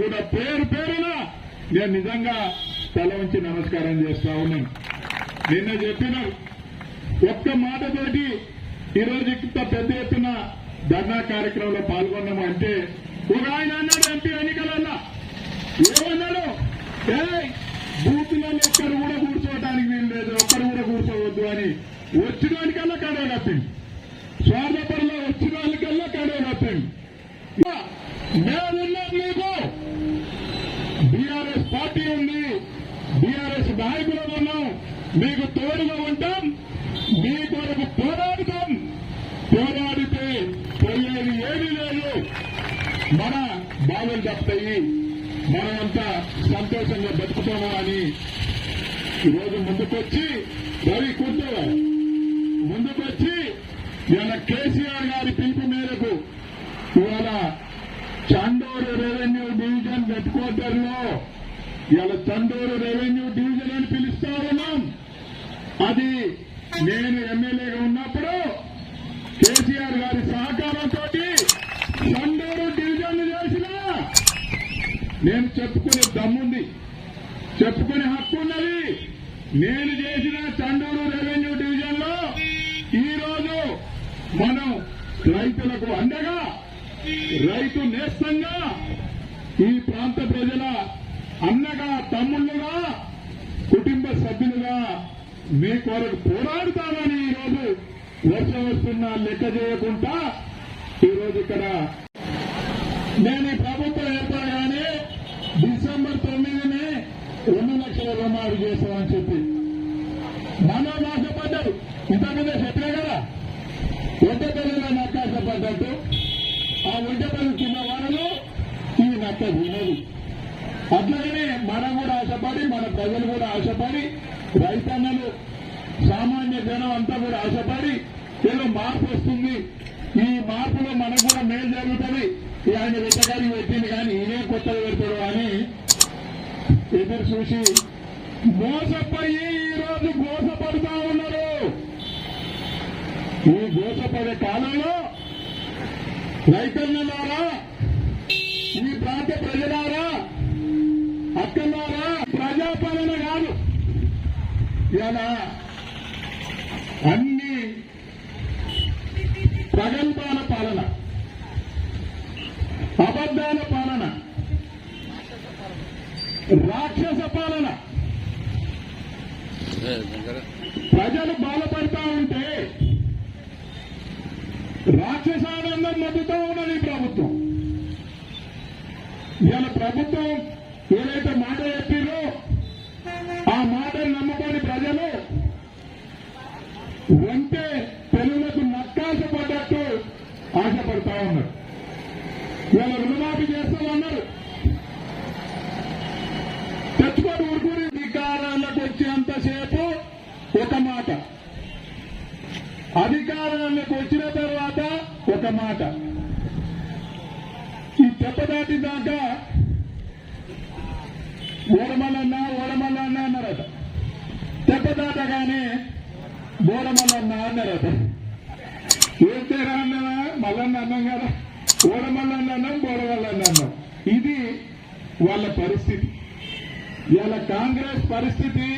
కూడా పేరు పేరున నేను నిజంగా తల ఉంచి నమస్కారం చేస్తా ఉన్నాను. నిన్న చెప్పిన ఒక్క మాటతోటి ఈరోజు ఇంత పెద్ద ఎత్తున ధర్నా కార్యక్రమంలో పాల్గొన్నాము అంటే ఒక ఆయన అన్నాడు ఎంపీ ఎన్నికలల్లా ఏమన్నాడు? బూతులలో ఒక్కరు కూడా కూర్చోవడానికి వీలు లేదు ఒక్కరు కూడా కూర్చోవద్దు అని. వచ్చిన వానికల్లా నాయకులు ఉన్నాం మీకు తోడుగా ఉంటాం మీ కొరకు పోరాడుతాం. పోరాడితే పోయేది ఏమీ లేదు. మన బాధలు తప్పుతాయి. మనమంతా సంతోషంగా బతుకుతామా అని ఈరోజు ముందుకొచ్చి రవి కూర్చోవా ముందుకొచ్చి ఇవాళ కేసీఆర్ గారి పిలుపు మేరకు ఇవాళ చాండూరు రెవెన్యూ డివిజన్ హెడ్ క్వార్టర్లో ఇవాళ చండూరు రెవెన్యూ డివిజన్ అని పిలుస్తా ఉన్నాం అది నేను ఎమ్మెల్యేగా ఉన్నప్పుడు కేసీఆర్ గారి సహకారంతో చండూరు డివిజన్ చేసిన. నేను చెప్పుకునే దమ్ముంది. చెప్పుకునే హక్కు ఉన్నది. నేను చేసిన చండూరు రెవెన్యూ డివిజన్లో ఈ రోజు మనం రైతులకు అండగా రైతు నేస్తంగా ఈ ప్రాంత ప్రజల అన్నగా తమ్ముళ్ళుగా కుటుంబ సభ్యులుగా మీ కొరకు పోరాడుతామని ఈరోజు వర్షం వస్తున్నా లెక్క చేయకుండా ఈరోజు ఇక్కడ నేను ఈ ప్రభుత్వం ఏర్పడగానే డిసెంబర్ తొమ్మిదిని రెండు లక్షల రుణమాఫీ చేస్తామని చెప్పి. మనో మోసపడ్డారు ఇంతకుముందే చెప్పినా కదా? ఒంటపల్లిలో నక్క నక్కాసపడ్డట్టు ఆ ఒంటపల్లి కింద వాడలు ఈ నక్క తినదు. అట్లాగనే మనం కూడా ఆశపడి మన ప్రజలు కూడా ఆశపడి రైతన్నలు సామాన్య జనం అంతా కూడా ఆశపడి ఏదో మార్పు వస్తుంది. ఈ మార్పులో మనకు కూడా మేలు జరుగుతుంది. ఆయన వెచ్చగారి పెట్టింది కానీ ఈయనే కొత్తగా పెడతాడు అని ఎదురు చూసి మోసపోయి ఈ రోజు మోసపడుతా ఉన్నారు. ఈ మోసపడే కాలంలో రైతన్నలారా ఈ ప్రాంత ప్రజలారా అక్కలారా ప్రజాపాలన కాదు ఇలా అన్ని ప్రగల్భాల పాలన అబద్ధాల పాలన రాక్షస పాలన. ప్రజలు బాధపడతా ఉంటే రాక్షసానందం మద్దుతా ఉన్నది ఈ ప్రభుత్వం. ఇవాళ ప్రభుత్వం ఏదైతే మాట చెప్పి ప్రజలు ఉంటే తెలుగులకు నక్కాస పడ్డట్టు ఆశపడతా ఉన్నారు. ఇవాళ రుణమాఫీ చేస్తామన్నారు తెచ్చుకొని ఊరుకుని అధికారాలకు వచ్చేంతసేపు ఒక మాట. అధికారాలకు వచ్చిన తర్వాత ఒక మాట. ఈ చెప్పదాటి దాకా ఊరమలన్న తెప్పదాటగానే బోడమల్లన్న అన్నారట ఏం తేడా అన్నావా మల్లన్న అన్నాం కదా. ఓడమల్లన్న అన్నాం బోడమల్లన్న అన్నాం. ఇది వాళ్ళ పరిస్థితి. ఇవాళ కాంగ్రెస్ పరిస్థితి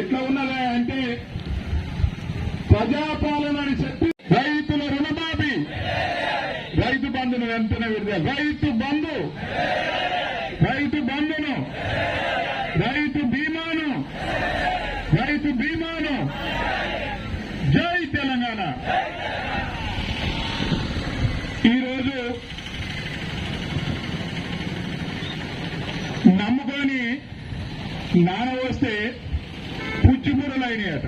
ఎట్లా ఉన్నదా అంటే ప్రజాపాలన అని చెప్పి రైతుల రుణమాఫీ. రైతు బంధును వెంటనే విడుదల. రైతు బంధు రైతు బంధును రైతు బీమాను రైతు బీమాను జై తెలంగాణ. ఈరోజు నమ్ముకొని నాన వస్తే పుచ్చిపూరలు అయినాయట.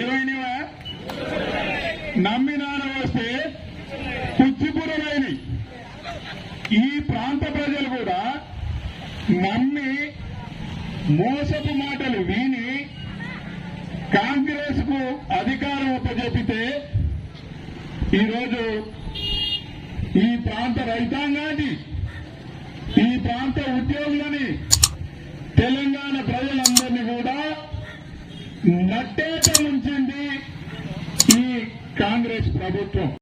ఏమైనవా? నమ్మి నాన వస్తే పుచ్చిబుర్రలైనవి ఈ ప్రాంత ప్రజలు కూడా నమ్మి మోసపు ఈరోజు ఈ ప్రాంత రైతాంగాన్ని ఈ ప్రాంత ఉద్యోగులని తెలంగాణ ప్రజలందరినీ కూడా నట్టేట ఉంచింది ఈ కాంగ్రెస్ ప్రభుత్వం.